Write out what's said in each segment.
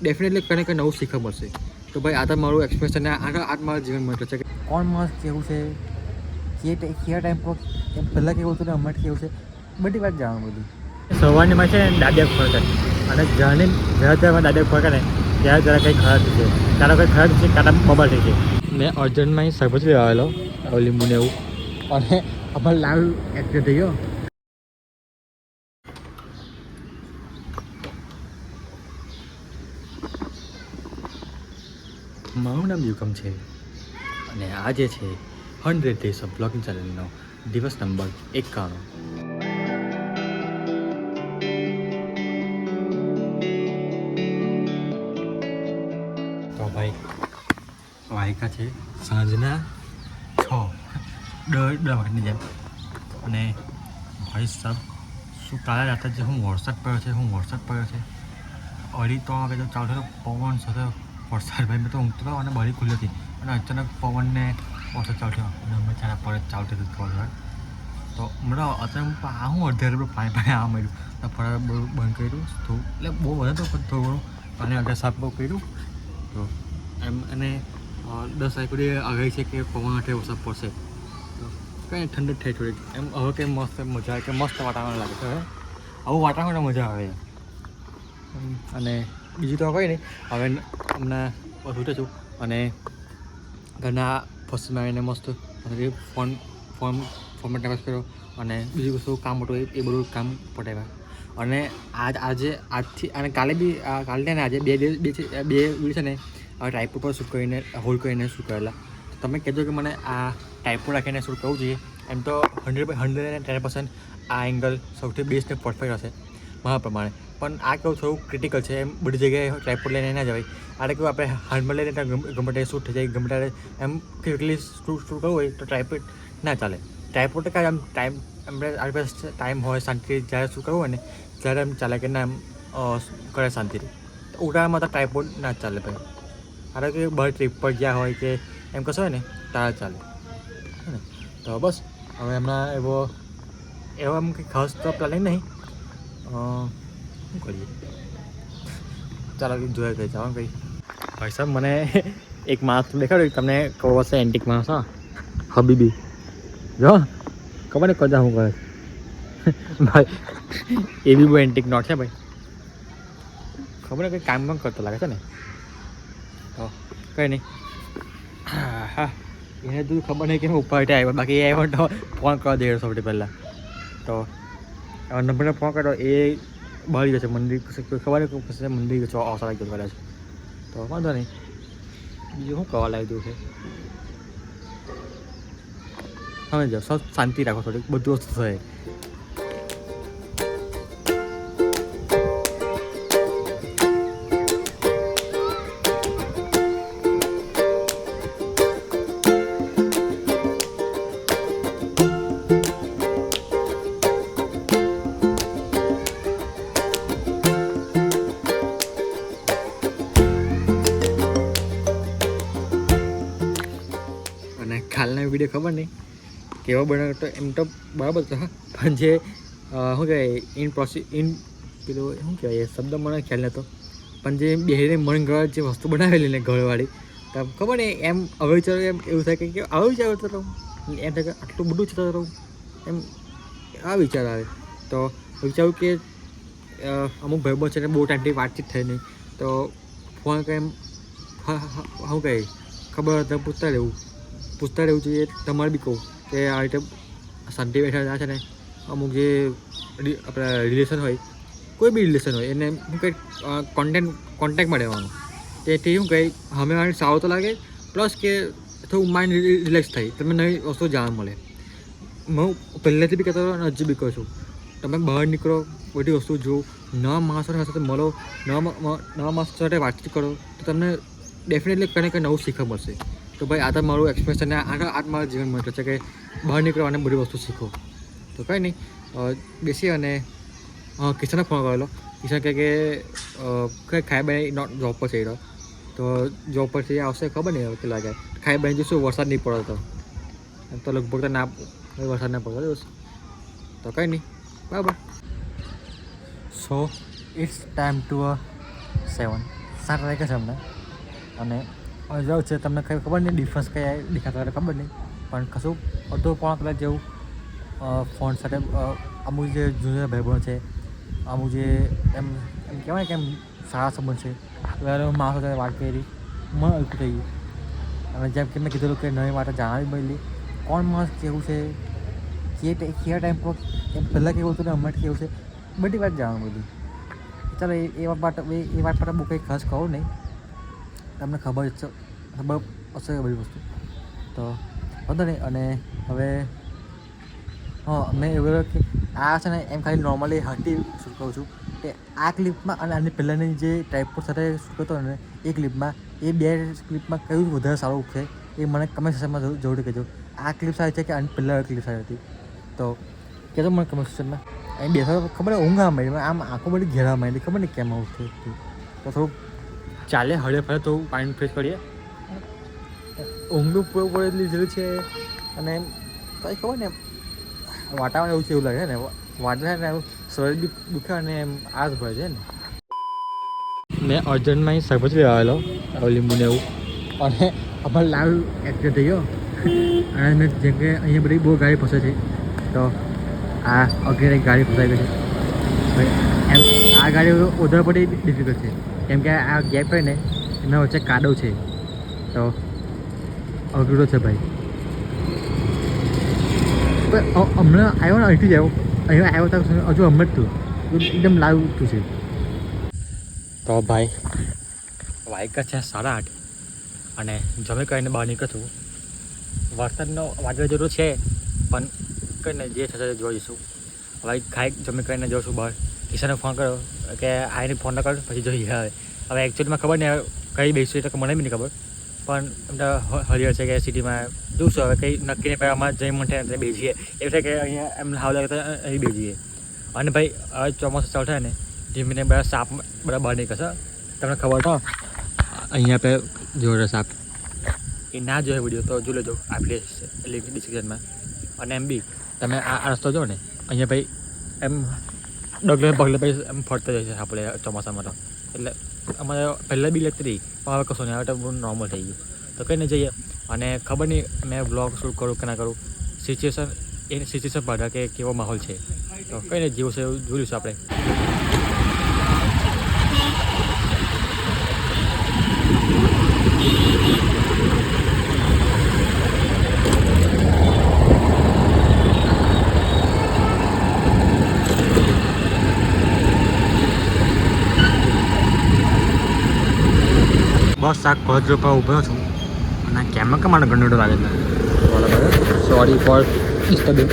Definitely કંઈ કંઈ નવું શીખવા મળશે. તો ભાઈ આ તો મારું એક્સપિરિયન્સ અને આ આ મારા જીવન માટે છે. કે કોણ માણસ કેવું છે? કે કયા ટાઈમ પર એમ પહેલાં કેવું હતું ને હમણાં કેવું છે? બધી વાત જાણવા બધું સવારની માં છે ને દાદા ખોરકા અને જાણે જ્યારે જ્યારે દાદા ખોરકા ને ત્યારે જરા કંઈ ખરાબ છે. ત્યારે કંઈ ખરાબ છે? કાં બબાલ થઈ છે મેં અર્જન્ટમાં શાકભાજી લેવા આવેલો લીંબુ ને એવું અને અમારે લાઈવ એક્ટર થઈ ગયો મારું નામ યુકમ છે. અને આ જે છે હંડ્રેડ ડેઝ ઓફ બ્લોગિંગ ચેનલનો દિવસ નંબર એકાણું. તો ભાઈ, વાયકા છે સાંજના છ. દોઢ દર જેમ. અને ભાઈ સાહેબ શું કાલે રાતે જે હું વરસાદ પડ્યો છે, હું વરસાદ પડ્યો છે. અઢી ત્રણ વાગે તો ચાલુ પવન સાથે વરસાદ ભાઈ મેં તો ઊંઘતો હતો અને બારી ખુલ્લી હતી. અને અચાનક પવનને ઓછો ચાલતો અને અમે ચારા પરત ચાલતી હતી હતું તો મને અચાનક આ હું અડધે રૂપિયા પાણી પાણી આ મળ્યું તો ફરક બંધ કર્યું. તો એટલે બહુ વધારે તો થોડું ઘણું પાણી આગળ સાફ બહુ કર્યું. તો એમ અને દસ વાગ્યે આગાહી છે કે પવન હાથે વરસાદ પડશે. તો કંઈ ઠંડક થઈ થોડી એમ હવે કંઈ મસ્ત મજા આવે કે મસ્ત વાતાવરણ લાગે છે હવે આવું વાતાવરણ મજા આવે. અને બીજું તો કંઈ નહીં. હવે હમણાં છૂટે છું અને ઘરના ફર્સ્ટમાં આવીને મસ્ત ફોન ફોન ફોનમાં ટાઈમ કર્યો અને બીજું કશું કામ હતું એ બધું કામ પટાવ્યા. અને આજ, આજે, આજથી અને કાલે બી કાલે ને આજે બે દિવસ, બે બે છે ને ટાઈપો પર શૂટ કરીને હોલ્ડ કરીને શૂટ કરેલા. તમે કહેજો કે મને આ ટાઈપો રાખીને શૂટ કરવું જોઈએ. એમ તો hundred hundred and ten percent આ એંગલ સૌથી બેસ્ટ ને પરફેક્ટ હશે. મારા પ્રમાણે. પણ આ કેવું થોડું ક્રિટિકલ છે, એમ બધી જગ્યાએ ટ્રાયપોડ લઈને ના જવાય. આને કેવું આપણે હાથમાં લઈને ગમે ત્યારે શૂટ થઈ જાય, ગમે ત્યારે એમ ક્વિકલી શૂટ શૂટ કરવું હોય તો ટ્રાયપોડ ના ચાલે. ટ્રાયપોડ કાંઈ આમ ટાઈમ આપણે આપણી પાસે ટાઈમ હોય, શાંતિથી જ્યારે શું કરવું હોય ને, ત્યારે એમ ચાલે કે ના એમ કરે શાંતિથી. તો તો ટ્રાયપોડ ના ચાલે ભાઈ. કારણ કે બહાર ટ્રીપ પર ગયા હોય કે એમ કશું હોય ને તારા ચાલે? તો બસ, હવે એમના એવો એવો આમ કંઈ ખાસ તો પ્લાનિંગ નહીં. શું કરીએ ચાલો જોયા કઈ જવાનું કઈ? ભાઈ સાહેબ મને એક માણસ દેખાડ્યું તમને ખબર હશે એન્ટિક માણસ હા. હબીબી. જો ખબર ને કદા હું કરે. ભાઈ એ બી બહુ એન્ટિક નોટ છે ભાઈ. ખબર ને કંઈ કામ પણ કરતો લાગે છે ને. તો કંઈ નહીં. હા હા એને તું ખબર નહીં કે હું ઉપર આવ્યો બાકી આવ્યો તો ફોન કરો દે સૌથી પહેલાં. તો નંબરને ફોન કર્યો એ બહાર ગયો છે, મંદિર કોઈ ખબર નહીં કશે મંદિર છે અવસર ગયો કદાચ. તો વાંધો નહીં. બીજું શું કહેવા લાગ્યું છે? તમે જાઓ સૌ શાંતિ રાખો થોડીક, બધું વસ્તુ થાય વીડિયો ખબર નહીં. કેવો બનાવ્યો તો એમ તો બરાબર છે પણ જે શું કહેવાય ઇન પ્રોસી ઇન પેલું, શું કહેવાય શબ્દ મને ખ્યાલ નહોતો પણ જે બેહીને મન ગળા જે વસ્તુ બનાવેલી ને ઘરવાળી, તો ખબર નહીં, એમ હવે વિચારો એમ એવું થાય કે આવો વિચાર કરતો રહું. એમ થાય કે આટલું બધું છે રહું એમ આ વિચાર આવે. તો વિચારું કે અમુક ભાઈબંધ છે ને બહુ ટાઈમથી વાતચીત થઈ નહીં. તો ફોન કંઈ એમ શું કહે ખબર હતા પૂછતા રહેવું. પૂછતા રહેવું જોઈએ. તમારે બી કહું કે આ રીતે શાંતિ બેઠા છે ને, અમુક જે આપણા રિલેશન હોય, કોઈ બી રિલેશન હોય, એને શું કંઈક કોન્ટેન્ટ કોન્ટેક્ટમાં રહેવાનું. તેથી શું કંઈ હમે મને સારો તો લાગે પ્લસ કે થોડું માઇન્ડ રિલેક્સ થાય, તમને નવી વસ્તુ જાણવા મળે. હું પહેલેથી બી કહેતો અને હજુ બી કહું છું. તમે બહાર નીકળો, બધી વસ્તુ જુઓ નવા માણસોની સાથે મળો નવા નવા માણસો સાથે વાતચીત કરો, તો તમને ડેફિનેટલી કંઈ કંઈ નવું શીખવા મળશે. તો ભાઈ આ તો મારું એક્સપિરિયન્સ અને આ આ મારા જીવન મંત્ર છે કે બહાર નીકળો અને બધી વસ્તુ શીખો. તો કંઈ નહીં બેસી અને કિશાને ફોન કરેલો કિશન કહે કે કંઈ ખાઈ બાઈ નોટ જોબ પર છે રહ્યો. તો જોબ પરથી આવશે ખબર નહીં કેટલા વાગે. ખાઈ બાઈ જઈશું વરસાદ નહીં પડતો. તો લગભગ તો ના વરસાદ ના પડતો તો કંઈ નહીં, બરાબર. So it's time to a seven સાત વાગ્યા છે અમને અને જાઉં છે, તમને કંઈ ખબર નહીં ડિફરન્સ કઈ દેખાતો હોય ખબર નહીં. પણ કશું, અડધો પોણા કલાક જેવું ફોન સાથે અમુક જે જૂના ભાઈબંધો છે અમુક જે એમ એમ કહેવાય કે એમ સારા સંબંધ છે એવા માણસો સાથે વાત કરી, મન હલકું થઈ ગયું અને જેમ કે મેં કીધેલું કે નવી વાત જાણવી મળી. કોણ માણસ કેવું છે, કે કેવા ટાઈમ પર, એમ પહેલાં કેવું હતું ને હમણાં કેવું છે, બધી વાત જાણવા મળી. ચાલો, એ વાત એ એ વાત માટે બહુ કંઈ ખાસ કહું નહીં. તમને ખબર જ ખબર હશે બધી વસ્તુ. તો વાંધો નહીં, અને હવે, હા, મેં એવું કે આ છે ને, એમ ખાલી નોર્મલી હટી શું કહું છું કે આ ક્લિપમાં અને આની પહેલાંની જે ટાઈપ સાથે શું કરતો ને, એ ક્લિપમાં એ બે ક્લિપમાં કયું વધારે સારું છે, એ મને કમેન્ટ સેશનમાં જરૂર કહેજો. આ ક્લિપ સારી છે કે આની પહેલાં ક્લિપ સારી હતી? તો કહેજો મને કમેન્ટ સેશનમાં અહીં બેસો ખબર ઊંઘ આ મળી આમ આંખો બધી ઘેરા માંડી ખબર નહીં કેમ આવું થયું તો થોડુંક ચાલે, હળે ફળે તો પાણી ફ્રેશ કરીએ. ઊંઘનું પૂરું પૂરું લીધેલું છે. અને કંઈ ખબર ને, વાતાવરણ એવું છે એવું લાગે ને એવું, શરીર બી દુખે અને એમ આસ ભરે છે ને. મેં અર્જન્ટમાં સરબત લેવા આવેલો, આવું લીંબુ ને એવું. અને અમારે લાલ એક્ટિવ થઈ ગયો અને મેં જેમ કે અહીંયા બધી બહુ ગાડી ફસે છે, તો આ અગિયાર ગાડી ફસાઈ ગઈ છે. એમ આ ગાડી ઉધર પડી ડિફિકલ્ટ છે. કેમ કે આ ગેપ હોય ને, એના વચ્ચે કાદવ છે. તો અઘરો છે ભાઈ. હમણાં આવ્યો ને અહીંથી જ આવ્યો. અહીંયા આવ્યો તો હજુ હમણાં તું એકદમ લાવ તું છે. તો ભાઈ વાઇક છે સાડા આઠ. અને જમે કરીને બહાર નીકળશું. વરસાદનો વાદળ જરૂર છે, પણ કંઈ જે થશે જોઈશું. જોઈ હવે ખાઈ, જમે કરીને જોઈશું બહાર. કિશને ફોન કર્યો કે આઈને ફોન ન કર, પછી જોઈએ હવે. હવે એકચ્યુઅલીમાં ખબર નહીં કઈ બેસું એટલે મને બી નહીં ખબર. પણ એમ તો હ- છે કે સિટીમાં જોઈશું હવે, કંઈ નક્કી નહીં પહેલાં જઈ મને એટલે બેસીએ. એવું છે કે અહીંયા એમ હાવ લાગે તો અહીં બેસીએ. અને ભાઈ, હવે ચોમાસું ચાલુ થાય ને ધીમે બધા સાપ બધા બહાર નીકળશે. તમને ખબર તો? અહીંયા આપણે જોડે સાપ. એ ના જોયો વીડિયો તો જોઈ લેજો આપણી લિંક ડિસ્ક્રિપ્શનમાં અને એમ બી, તમે આ આ રસ્તો જો ને, અહીંયા ભાઈ, એમ ડગલે પગલે પછી એમ ફરતા જાય છે આપણે ચોમાસામાં તો. એટલે અમારે પહેલાં બી હતી પણ હવે કશું નહીં, હવે તો નોર્મલ થઈ ગયું. તો કંઈ નહીં જઈએ. અને ખબર નહીં, મેં બ્લોગ શૂટ કરું કે ના કરું. સિચ્યુએશન એ સિચ્યુએશન પર કે કેવો માહોલ છે. તો કંઈ નહીં, જેવું છે એવું જોઈશું આપણે. બસ આ કોલેજ ઉપર ઊભો છું. અને કેમાં કે મને ઘણો લાગે છે. બરાબર. સોરી ફોર ડિસ્ટર્બિંગ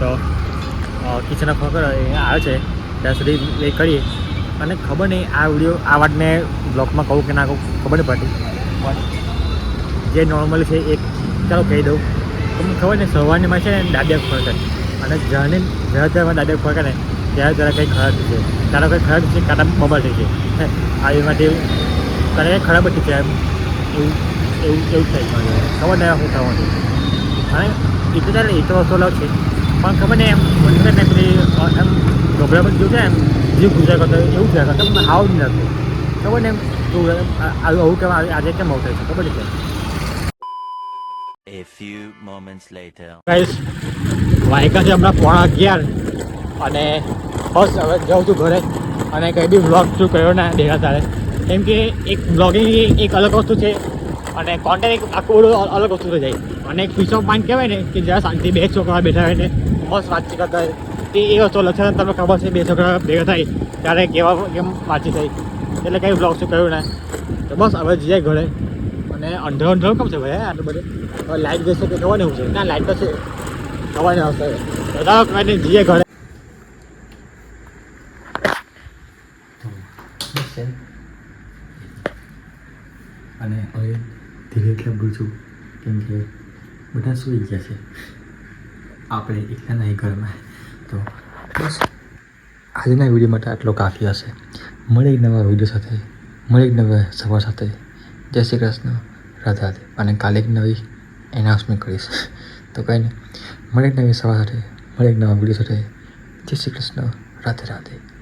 તો કિચન ખબર એ આવે છે. ત્યાં સુધી એ કરીએ. અને ખબર નહીં આ વીડિયો આ વાતને બ્લોગમાં કહું કે ના કહું ખબર નહીં પડતી. પણ જે નોર્મલ છે એ ચાલો કહી દઉં. તમને ખબર ને સવારની માં છે ને દાદા ખોરકે અને જ્યારે જ્યારે જ્યારે દાદા ખોરકે ને ત્યારે જરા કંઈ ખરાબ થશે ત્યારે કંઈ ખરાબ થશે કાંટા બબાલ થઈ છે. આ તારે કંઈ ખરાબ જ એમ. એવું એવું એવું થાય ખબર નહીં શું થવાનું અને એ તો ચાલે એ તો વસ્તુ અલગ છે. પણ ખબર નહીં એમ મને ને પેલી એમ પર જોયું છે એમ જીવ ગુજરાત કરતો એવું થયા કરતા મને આવું જ નથી. ખબર ને એમ આવું આવું કેમ આજે આજે કેમ આવું થાય છે? ખબર છે A few moments later. Guys, વાયકા છે હમણાં પોણા અગિયાર. અને બસ હવે જાઉં છું ઘરે. અને કંઈ બી વ્લોગ શું કર્યો ના દેખા તારે કેમ કે એક બ્લોગિંગ એક અલગ વસ્તુ છે અને કોન્ટેન્ટ એક આખું અલગ વસ્તુ થઈ જાય. અને એક પીસ ઓફ માઇન્ડ કહેવાય ને કે જ્યાં શાંતિ બે છોકરા બેઠા હોય ને, મસ્ત વાતચીત કરતા હોય, તે એ વસ્તુ લક્ષણ તમને ખબર છે બે છોકરા ભેગા થાય ત્યારે કેવા કેમ વાતચીત થઈ એટલે કંઈ બ્લોગ શું કર્યું ને, તો બસ હવે જઈએ ઘરે. અને અંધો અંધરો કેમ છે ભાઈ, આટલું બધું? લાઇટ જશે કે ખબર નહીં શું છે? ના લાઇટ તો છે. ખબર નહીં આવશે બધા કંઈ નહીં, જઈએ ઘરે અને હવે ધીરે એટલે બોલું છું કેમ કે બધા સૂઈ ગયા છે. આપણે એકલા નહીં ઘરમાં. તો બસ. આજના વીડિયો માટે આટલો કાફી હશે. મળે એક નવા વીડિયો સાથે. મળે એક નવા સવાર સાથે. જય શ્રી કૃષ્ણ. રાધા અને કાલે એક નવી એનાઉન્સમેન્ટ કરીશ. તો કંઈ નહીં. મળે એક નવી સવાર સાથે. મળે એક નવા વીડિયો સાથે. જય શ્રી કૃષ્ણ. રાધે રાધે.